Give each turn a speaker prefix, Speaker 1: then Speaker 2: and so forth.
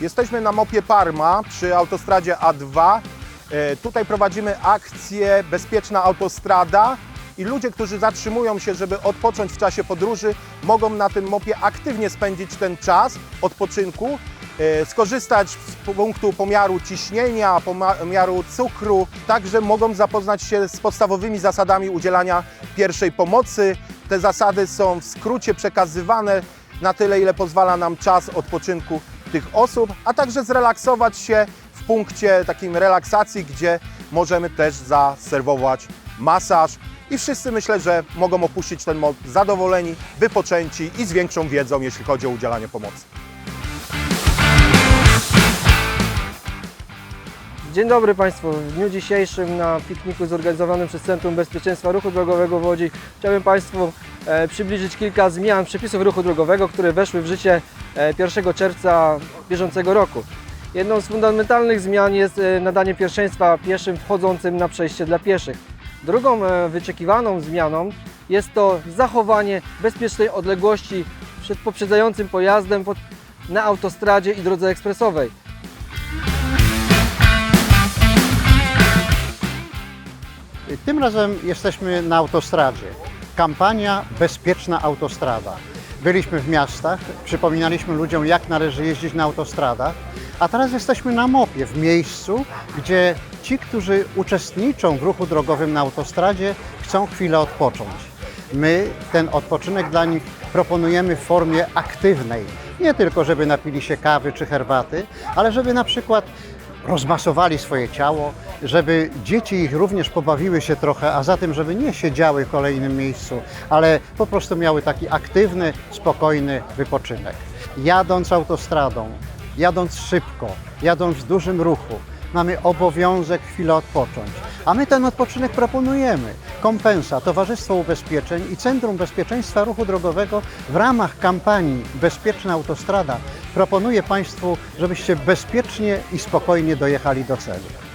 Speaker 1: Jesteśmy na Mopie Parma przy autostradzie A2. E, Tutaj prowadzimy akcję Bezpieczna Autostrada i ludzie, którzy zatrzymują się, żeby odpocząć w czasie podróży, mogą na tym mopie aktywnie spędzić ten czas odpoczynku, e, skorzystać z punktu pomiaru ciśnienia, pomiaru cukru, także mogą zapoznać się z podstawowymi zasadami udzielania pierwszej pomocy. Te zasady są w skrócie przekazywane na tyle, ile pozwala nam czas odpoczynku tych osób, a także zrelaksować się w punkcie takim relaksacji, gdzie możemy też zaserwować masaż i wszyscy myślę, że mogą opuścić ten mod zadowoleni, wypoczęci i z większą wiedzą, jeśli chodzi o udzielanie pomocy.
Speaker 2: Dzień dobry Państwu. W dniu dzisiejszym na pikniku zorganizowanym przez Centrum Bezpieczeństwa Ruchu Drogowego w Łodzi chciałbym Państwu przybliżyć kilka zmian przepisów ruchu drogowego, które weszły w życie e, 1 czerwca bieżącego roku. Jedną z fundamentalnych zmian jest e, nadanie pierwszeństwa pieszym wchodzącym na przejście dla pieszych. Drugą e, wyczekiwaną zmianą jest to zachowanie bezpiecznej odległości przed poprzedzającym pojazdem na autostradzie i drodze ekspresowej.
Speaker 3: Tym razem jesteśmy na autostradzie. Kampania Bezpieczna Autostrada. Byliśmy w miastach, przypominaliśmy ludziom, jak należy jeździć na autostradach, a teraz jesteśmy na mopie, w miejscu, gdzie ci, którzy uczestniczą w ruchu drogowym na autostradzie, chcą chwilę odpocząć. My ten odpoczynek dla nich proponujemy w formie aktywnej. Nie tylko, żeby napili się kawy czy herbaty, ale żeby na przykład rozmasowali swoje ciało, żeby dzieci ich również pobawiły się trochę, a zatem, żeby nie siedziały w kolejnym miejscu, ale po prostu miały taki aktywny, spokojny wypoczynek. Jadąc autostradą, jadąc szybko, jadąc w dużym ruchu, mamy obowiązek chwilę odpocząć. A my ten odpoczynek proponujemy. Kompensa, Towarzystwo Ubezpieczeń i Centrum Bezpieczeństwa Ruchu Drogowego w ramach kampanii Bezpieczna Autostrada proponuje Państwu, żebyście bezpiecznie i spokojnie dojechali do celu.